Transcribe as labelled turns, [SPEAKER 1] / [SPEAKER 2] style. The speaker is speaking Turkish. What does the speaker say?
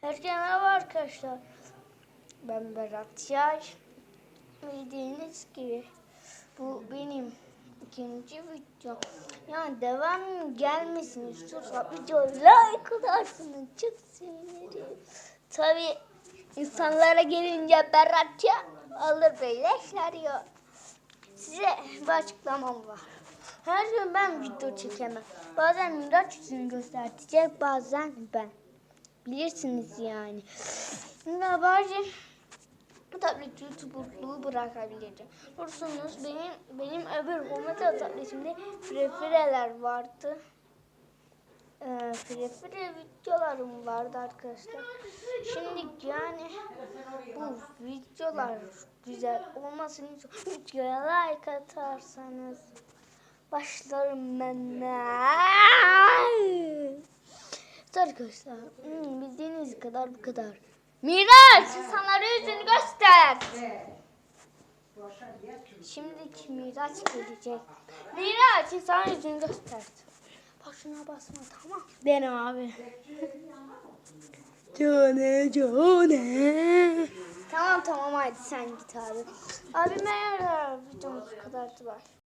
[SPEAKER 1] Herkese merhaba arkadaşlar. Ben Berat Yay. Bildiğiniz gibi bu benim ikinci video. Yani devam gelmesini istiyorsa videoyu like atarsınız. Çok sevinirim. Tabi insanlara gelince Berat Yay alır beyleşler ya. Size bir açıklamam var. Her gün ben video çekemem. Bazen Miraç yüzünü göstertecek, bazen ben. Bilirsiniz yani. Ya bazen tablet youtuberluğu bırakabilirim. Dursunuz benim benim öbür Hometa tabletimde frefireler vardı. Ee, frefire videolarım vardı arkadaşlar. Şimdi yani bu videolar güzel olmasını için videoya like atarsanız başlarım ben. Arkadaşlar hmm, bildiğiniz kadar bu kadar. Miraç insanlara yüzünü göster. Şimdiki Miraç gelecek. Miraç insanlara yüzünü göster. Bak şuna basma tamam. Benim abi. Cane cane. Tamam tamam hadi sen git abi. Abi merhaba videomuz bu kadardı var.